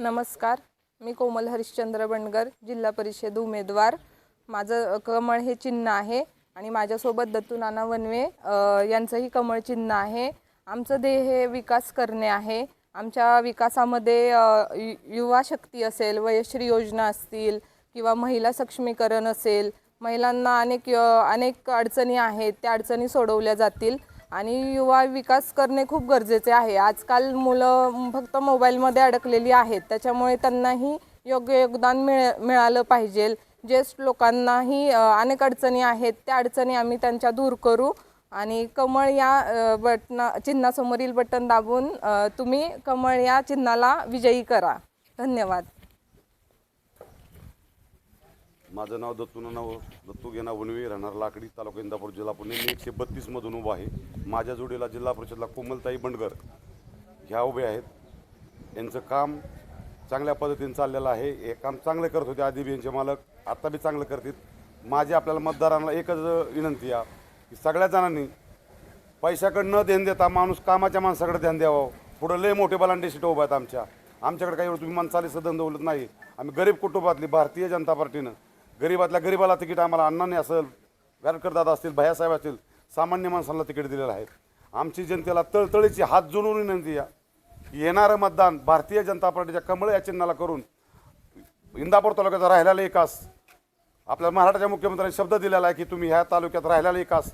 नमस्कार. मी कोमल हरिश्चंद्र बंडगर जिल्हा परिषद उमेदवार. माझं कमळ हे चिन्ह आहे आणि माझ्यासोबत दत्तू नाना वनवे यांचंही कमळ चिन्ह आहे. आमचं ध्येय हे विकास करणे आहे. आमच्या विकासामध्ये यु- युवा शक्ती असेल वयश्री योजना असतील किंवा महिला सक्षमीकरण असेल महिलांना अनेक अनेक अडचणी आहेत त्या अडचणी सोडवल्या जातील. आणि युवा विकास करणे खूप गरजेचे आहे. आजकाल मुलं फक्त मोबाईलमध्ये अडकलेली आहेत. त्याच्यामुळे त्यांनाही योग्य योगदान मिळ मिळालं पाहिजे. ज्येष्ठ लोकांनाही अनेक अडचणी आहेत. त्या अडचणी आम्ही त्यांच्या दूर करू. आणि कमळ या बटना चिन्हासमोरील बटन दाबून तुम्ही कमळ या चिन्हाला विजयी करा. धन्यवाद. माझं नाव दत्तू नाव दत्तू गेना वनवे राहणार लाकडी तालुका इंदापूर जिल्हा पुणे. मी एकशे बत्तीसमधून उभा आहे. माझ्या जोडीला जिल्हा परिषदला कोमलताई बंडगर ह्या उभे आहेत. यांचं काम चांगल्या पद्धतीने चाललेलं आहे. हे काम चांगलं करत होते आधी बी यांचे मालक. आत्ता बी चांगलं करतील. माझी आपल्याला मतदारांना एकच विनंती आहे की सगळ्या जणांनी पैशाकडे न ध्यान देता माणूस कामाच्या माणसाकडे ध्यान द्यावं. पुढं लय मोठे बलांडे सीट उभा आहेत आमच्या. आमच्याकडे काही तुम्ही माणसाले धंदा दौलत नाही. आम्ही गरीब कुटुंबातली भारतीय जनता पार्टीनं गरीबातल्या गरीबाला तिकीट आम्हाला अण्णांनी असेल गारकर दादा असतील भैयासाहेब असतील सामान्य माणसांना तिकीट दिलेलं आहे. आमची जनतेला तळतळीची हात जोडून विनंती या येणारं मतदान भारतीय जनता पार्टीच्या कमळ या चिन्हाला करून इंदापूर तालुक्याचा राहिलेला एकास आपल्या महाराष्ट्राच्या मुख्यमंत्र्यांनी शब्द दिलेला आहे की तुम्ही ह्या तालुक्यात राहिलेला एकास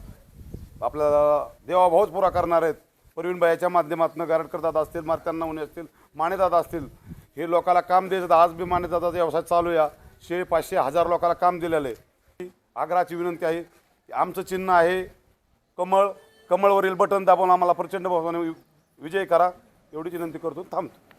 आपल्याला देवाभाऊच पुरा करणार आहेत. परवीनबाईच्या माध्यमातून गारटकर दादा असतील मारत्यांना उणे असतील मानेदादा असतील हे लोकाला काम द्यायचं आज बी मानेदादाचा व्यवसाय चालू या शे पाचशे हजार लोकांना काम दिलेलं आहे. आग्रहाची विनंती आहे आमचं चिन्ह आहे कमळ कमळवरील बटन दाबून आम्हाला प्रचंड भावाने विजय करा. एवढीच विनंती करतो. थांबतो.